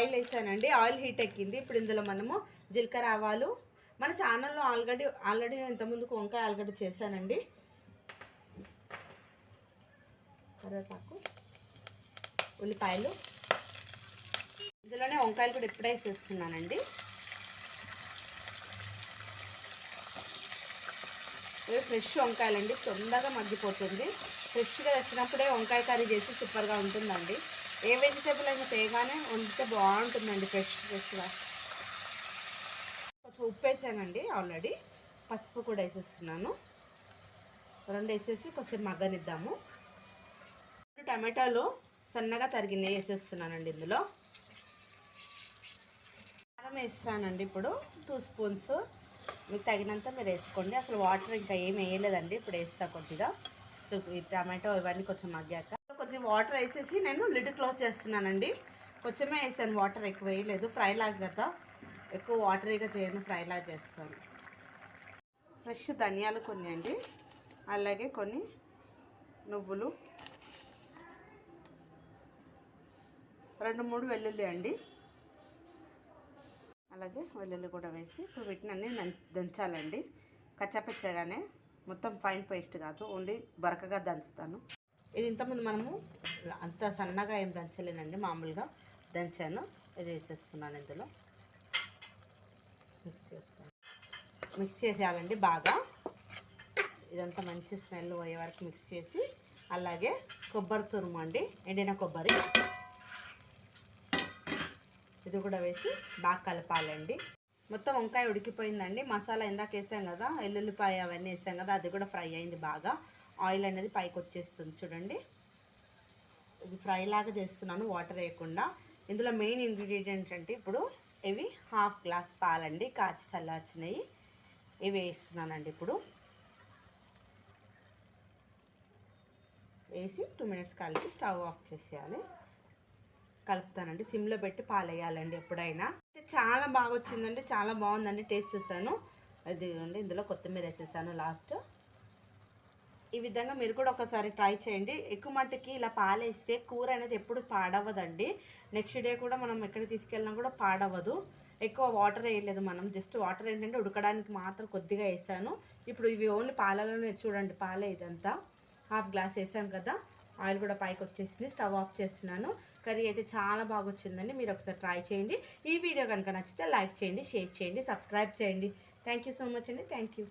Oil వేసానండి. Oil heat ఎక్కింది. ఇప్పుడు ఇందులో మనము జీలకర్ర ఆవాలు. మన ఛానల్లో ఆల్రెడీ ఆల్రెడీ నేను ఇంతకుముందుకు వంకాయ ఆలుగడ్డ చేశానండి. కరివేపాకు ఉల్లిపాయలు. ఇందులోనే వంకాయలు కూడా ఇప్పుడే వేసేస్తున్నానండి ఇవి ఫ్రెష్ వంకాయలండి. తొందరగా మగ్గిపోతుంది. ఫ్రెష్గా తెచ్చినప్పుడే వంకాయ కర్రీ చేసి సూపర్గా ఉంటుందండి. ఏ వెజిటేబుల్ అయినా తేగానే వండితే బాగుంటుందండి ఫ్రెష్ ఫ్రెష్గా కొంచెం ఉప్పు వేసానండి ఆల్రెడీ పసుపు కూడా వేసేస్తున్నాను. రెండు వేసేసి కొంచెం మగ్గనిద్దాము. టమాటాలు సన్నగా తరిగినవి వేసేస్తున్నానండి ఇందులో. కారం వేస్తానండి ఇప్పుడు టూ స్పూన్స్ మీకు తగినంత మీరు వేసుకోండి. అసలు వాటర్ ఇంకా ఏమి వేయలేదండి. ఇప్పుడు వేస్తా కొద్దిగా. సో ఈ టమాటో ఇవన్నీ కొంచెం మగ్గాక. కొంచెం వాటర్ వేసేసి నేను లిడ్ క్లోజ్ చేస్తున్నానండి. కొంచెమే వేసాను వాటర్ ఎక్కువ వేయలేదు. ఫ్రై లాగా కదా. ఎక్కువ వాటరీగా చేయను ఫ్రై లాగా చేస్తాను. ఫ్రెష్ ధనియాలు కొన్ని అండి. అలాగే కొన్ని నువ్వులు. రెండు మూడు వెల్లుల్లి అండి. అలాగే వెల్లుల్లి కూడా వేసి ఇప్పుడు వీటిని అన్నీ దంచాలండి. కచ్చపచ్చగానే మొత్తం ఫైన్ పేస్ట్ కాదు ఓన్లీ బరకగా దంచుతాను. ఇది ఇంతకుముందు మనము అంత సన్నగా ఏం దంచలేనండి మామూలుగా దంచాను. ఇది వేసేస్తున్నాను ఇందులో. మిక్స్ చేస్తాను మిక్స్ చేసేయాలండి బాగా. ఇదంతా మంచి స్మెల్ పోయే వరకు మిక్స్ చేసి అలాగే కొబ్బరి తురుము అండి ఎండిన కొబ్బరి. ఇది కూడా వేసి బాగా కలపాలండి. మొత్తం వంకాయ ఉడికిపోయిందండి. మసాలా ఇందాక వేసాం కదా ఎల్లుల్లిపాయ అవన్నీ వేసాం కదా అది కూడా ఫ్రై అయింది బాగా. ఆయిల్ అనేది పైకి వచ్చేస్తుంది చూడండి. ఇది ఫ్రై లాగా చేస్తున్నాను వాటర్ వేయకుండా. ఇందులో మెయిన్ ఇంగ్రీడియంట్ అంటే ఇప్పుడు ఇవి హాఫ్ గ్లాస్ పాలండి కాచి చల్లార్చినవి. ఇవి వేస్తున్నానండి ఇప్పుడు. వేసి టూ మినిట్స్ కలిపి స్టవ్ ఆఫ్ చేసేయాలి. కలుపుతానండి. సిమ్లో పెట్టి పాలేయాలండి ఎప్పుడైనా. అయితే చాలా బాగా వచ్చిందండి చాలా బాగుందండి టేస్ట్ చూసాను అది ఇందులో కొత్తిమీర వేసేసాను లాస్ట్. ఈ విధంగా మీరు కూడా ఒకసారి ట్రై చేయండి. ఎక్కువ మట్టుకి ఇలా పాలేస్తే కూర అనేది ఎప్పుడు పాడవదండి. నెక్స్ట్ డే కూడా మనం ఎక్కడికి తీసుకెళ్ళినా కూడా పాడవదు. ఎక్కువ వాటర్ వేయలేదు మనం. జస్ట్ వాటర్ ఏంటంటే ఉడకడానికి మాత్రం కొద్దిగా వేసాను. ఇప్పుడు ఇవి ఓన్లీ పాలలోనే చూడండి పాలే ఇదంతా. హాఫ్ గ్లాస్ వేసాం కదా. ఆయిల్ కూడా పైకి వచ్చేసింది. స్టవ్ ఆఫ్ చేస్తున్నాను. కర్రీ అయితే చాలా బాగా వచ్చిందండి. మీరు ఒకసారి ట్రై చేయండి. ఈ వీడియో కనుక నచ్చితే లైక్ చేయండి షేర్ చేయండి సబ్స్క్రైబ్ చేయండి. థ్యాంక్ యూ సో మచ్ అండి. Thank you